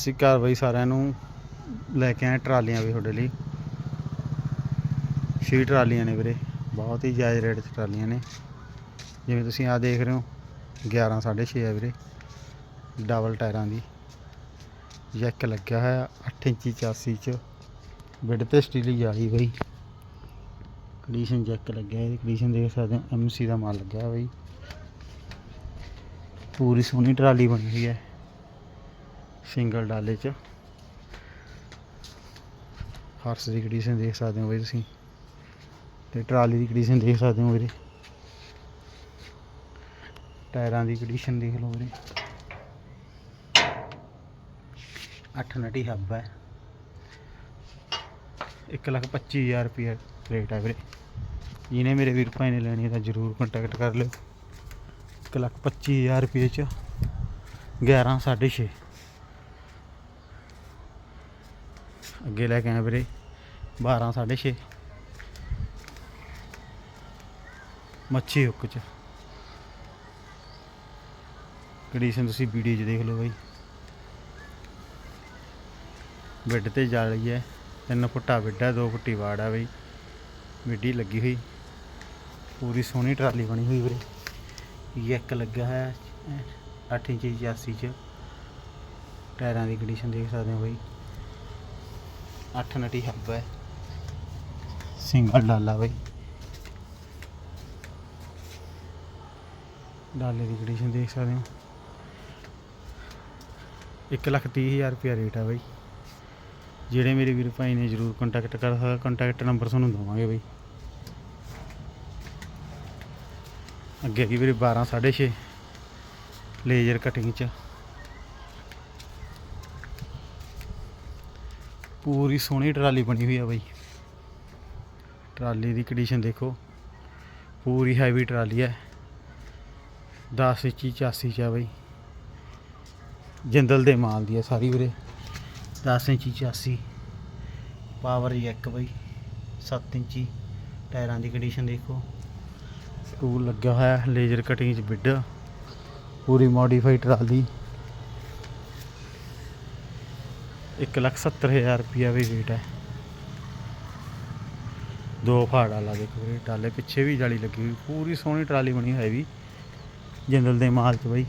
ਅਸੀਂ ਘਰ ਬਈ ਸਾਰਿਆਂ ਨੂੰ ਲੈ ਕੇ ਆਏ ਟਰਾਲੀਆਂ ਵੀ ਤੁਹਾਡੇ ਲਈ। ਛੇ ਟਰਾਲੀਆਂ ਨੇ ਵੀਰੇ, ਬਹੁਤ ਹੀ ਜਾਇਜ਼ ਰੇਟ 'ਚ ਟਰਾਲੀਆਂ ਨੇ। ਜਿਵੇਂ ਤੁਸੀਂ ਆ ਦੇਖ ਰਹੇ ਹੋ 11 6.5 ਆ ਵੀਰੇ, ਡਬਲ ਟਾਇਰਾਂ ਦੀ। ਜੈਕ ਲੱਗਿਆ ਹੋਇਆ 8 ਇੰਚੀ ਚਾਸੀ 'ਚ। ਬਿੱਡ ਤੇ ਸਟੀਲ ਜਾਲੀ ਬਈ। ਕੰਡੀਸ਼ਨ ਜੈਕ ਲੱਗਿਆ ਇਹਦੀ ਕੰਡੀਸ਼ਨ ਦੇਖ ਸਕਦੇ ਹੋ ਐਮਸੀ ਦਾ ਮਾਲ ਲੱਗਿਆ ਬਈ। ਪੂਰੀ ਸੋਹਣੀ ਟਰਾਲੀ ਬਣੀ ਹੋਈ ਹੈ। ਸਿੰਗਲ ਡਾਲੇ 'ਚ। ਹਾਰਸ ਦੀ ਕੰਡੀਸ਼ਨ ਦੇਖ ਸਕਦੇ ਹੋ ਬਈ ਤੁਸੀਂ। ਤੇ ਟਰਾਲੀ ਦੀ ਕੰਡੀਸ਼ਨ ਦੇਖ ਸਕਦੇ ਹੋ ਵੀਰੇ। ਟਾਇਰਾਂ ਦੀ ਕੰਡੀਸ਼ਨ ਦੇਖ ਲਓ ਵੀਰੇ। ਅੱਠ ਨਟੀ ਹੱਬ ਹੈ। 125000 ਰੁਪਏ ਰੇਟ ਹੈ ਵੀਰੇ। ਜਿਹਨੇ ਮੇਰੇ ਵੀਰ ਭਾਈ ਨੇ ਲੈਣੀ ਹੈ ਤਾਂ ਜਰੂਰ ਕੰਟੈਕਟ ਕਰ ਲਿਓ। 125000 ਰੁਪਏ ਚ 11 6.5 ਅੱਗੇ ਲੈ ਕੇ ਆਏ ਵੀਰੇ 12 6.5 ਮੱਛੀ ਹੁੱਕ ਚ। ਕੰਡੀਸ਼ਨ ਤੁਸੀਂ ਵੀਡੀਓ 'ਚ ਦੇਖ ਲਓ ਬਾਈ। ਬੈੱਡ ਤੇ ਜਾਲੀ ਹੈ, ਤਿੰਨ ਫੁੱਟਾ ਬੈੱਡ ਹੈ, ਦੋ ਫੁੱਟੀ ਵਾੜ ਹੈ ਬਈ। ਮਿੱਡੀ ਲੱਗੀ ਹੋਈ। ਪੂਰੀ ਸੋਹਣੀ ਟਰਾਲੀ ਬਣੀ ਹੋਈ ਵੀਰੇ। ਇੱਕ ਲੱਗਾ ਹੈ 8 ਇੰਚੀ 84 ਚ। ਟਾਇਰਾਂ ਦੀ ਕੰਡੀਸ਼ਨ ਦੇਖ ਸਕਦੇ ਹੋ ਬਾਈ। 8 ਨਟੀ ਹੱਬ ਹੈ। ਸਿੰਗਲ ਡਾਲਾ ਬਾਈ। ਡਾਲੇ ਦੀ ਕੰਡੀਸ਼ਨ ਦੇਖ ਸਕਦੇ ਹੋ। 130000 ਰੁਪਿਆ ਰੇਟ ਆ ਬਾਈ। ਜਿਹੜੇ ਮੇਰੇ ਵੀਰ ਭਾਈ ਨੇ ਜਰੂਰ ਕੰਟੈਕਟ ਕਰ ਸਕਦਾ ਕੰਟੈਕਟ ਨੰਬਰ ਤੁਹਾਨੂੰ ਦਵਾਂਗੇ ਬਾਈ। ਅੱਗੇ ਕੀ ਵੀਰੇ 12 6.5 ਲੇਜ਼ਰ ਕਟਿੰਗ ਚ। ਪੂਰੀ ਸੋਹਣੀ ਟਰਾਲੀ ਬਣੀ ਹੋਈ ਆ ਬਾਈ। ਟਰਾਲੀ ਦੀ ਕੰਡੀਸ਼ਨ ਦੇਖੋ। ਪੂਰੀ ਹੈਵੀ ਟਰਾਲੀ ਹੈ 10 ਇੰਚੀ 84 ਚ ਆ ਬਾਈ। ਜਿੰਦਲ ਦੇ ਮਾਲ ਦੀ ਹੈ ਸਾਰੀ ਵੀਰੇ। 10 ਇੰਚੀ 84 ਪਾਵਰ ਜੈਕ ਬਾਈ। 7 ਇੰਚੀ। ਟਾਇਰਾਂ ਦੀ ਕੰਡੀਸ਼ਨ ਦੇਖੋ। ਟੂਲ ਲੱਗਿਆ ਹੋਇਆ ਲੇਜ਼ਰ ਕਟਿੰਗ ਚ ਬਿੱਡ ਪੂਰੀ ਮੋਡੀਫਾਈ ਟਰਾਲੀ। 170000 ਰੁਪਿਆ ਵੀ ਰੇਟ ਹੈ। ਦੋ ਫਾੜ ਵਾਲਾ ਦੇਖੋ ਵੀਰੇ ਟਾਲੇ ਪਿੱਛੇ ਵੀ ਜਾਲੀ ਲੱਗੀ ਹੋਈ, ਪੂਰੀ ਸੋਹਣੀ ਟਰਾਲੀ ਬਣੀ ਹੈ ਵੀ। ਜੰਗਲ ਦੇ ਮਾਲ ਚ ਬਈ।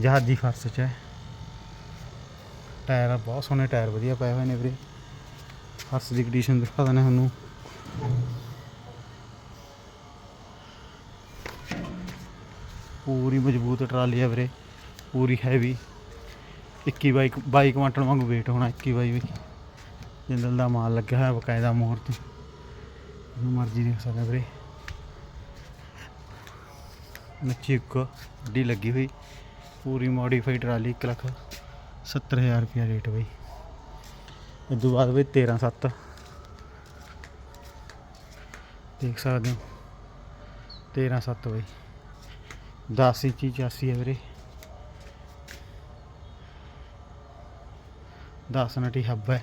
ਜਹਾਜ਼ੀ ਫਰਸ਼ ਚ ਹੈ। ਟਾਇਰ ਬਹੁਤ ਸੋਹਣੇ ਟਾਇਰ, ਵਧੀਆ ਪਏ ਹੋਏ ਨੇ ਵੀਰੇ। ਫਰਸ਼ ਦੀ ਕੰਡੀਸ਼ਨ ਦਿਖਾ ਦਿੰਦੇ ਤੁਹਾਨੂੰ। ਪੂਰੀ ਮਜ਼ਬੂਤ ਟਰਾਲੀ ਹੈ ਵੀਰੇ, ਪੂਰੀ ਹੈਵੀ 21 ਬਾਈ 22 ਕੁਆਂਟਲ ਵਾਂਗੂ weight ਹੋਣਾ 21 ਬਾਈ ਵੀ ਜਿੰਦਲ ਦਾ ਮਾਲ ਲੱਗਿਆ ਹੋਇਆ ਬਕਾਇਦਾ ਮੋਹਰ ਤੇ। ਜੋ ਮਰਜ਼ੀ ਦੇਖ ਸਕਦੇ ਵੀਰੇ। ਨੱਚੀ ਇੱਕ ਡੀ ਲੱਗੀ ਹੋਈ। ਪੂਰੀ ਮੋਡੀਫਾਈ ਟਰਾਲੀ 1 ਲੱਖ 70000 ਰੁਪਿਆ ਰੇਟ ਬਈ। ਇਸ ਤੋਂ ਬਾਅਦ ਬਈ 13 7 ਦੇਖ ਸਕਦੇ ਹੋ। 13 7 ਬਈ। 10 ਇੰਚੀ 84 ਹੈ ਵੀਰੇ। 10 ਨਟੀ ਹੱਬ ਹੈ।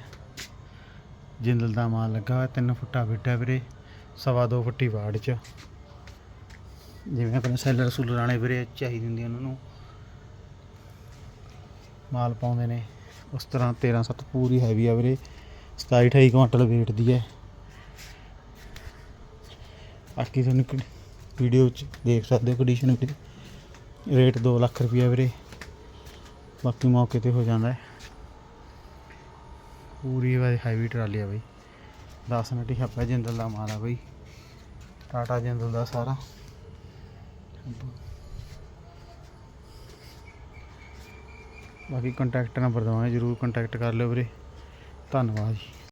ਜਿੰਦਲ ਦਾ ਮਾਲ ਲੱਗਾ ਹੋਇਆ 3 ਫੁੱਟਾ ਬਿੱਟ ਹੈ ਵੀਰੇ, ਸਵਾ ਦੋ ਫੁੱਟੀ ਵਾੜ ਚ। ਜਿਵੇਂ ਆਪਣੇ ਸੈਲਰ ਸੂਲਰ ਵਾਲੇ ਵੀਰੇ ਚਾਹੀਦੀ ਹੁੰਦੀ ਉਹਨਾਂ ਨੂੰ। ਮਾਲ ਪਾਉਂਦੇ ਨੇ। ਉਸ ਤਰ੍ਹਾਂ 13 7 ਪੂਰੀ ਹੈਵੀ ਆ ਵੀਰੇ। 27 28 ਕੁਇੰਟਲ weight ਦੀ ਹੈ। ਬਾਕੀ ਤੁਹਾਨੂੰ ਵੀਡੀਓ ਚ ਦੇਖ ਸਕਦੇ ਹੋ ਕੰਡੀਸ਼ਨ ਵੀਰੇ। ਰੇਟ 2 ਲੱਖ ਰੁਪਈਆ ਵੀਰੇ। ਬਾਕੀ ਮੌਕੇ ਤੇ ਹੋ ਜਾਂਦਾ ਹੈ। ਪੂਰੀ ਵਾਲੀ ਹੈਵੀ ਟਰਾਲੀ ਆ ਬਈ। 10 ਹੀ ਹੱਪਾ ਜਿੰਦਲ ਦਾ ਮਾਲ ਆ ਬਈ। ਟਾਟਾ ਜਿੰਦਲ ਦਾ ਸਾਰਾ। ਬਾਕੀ ਕੰਟੈਕਟ ਨੰਬਰ ਦਵਾਂਗੇ, ਜਰੂਰ ਕੰਟੈਕਟ ਕਰ ਲਿਓ ਵੀਰੇ। ਧੰਨਵਾਦ ਜੀ।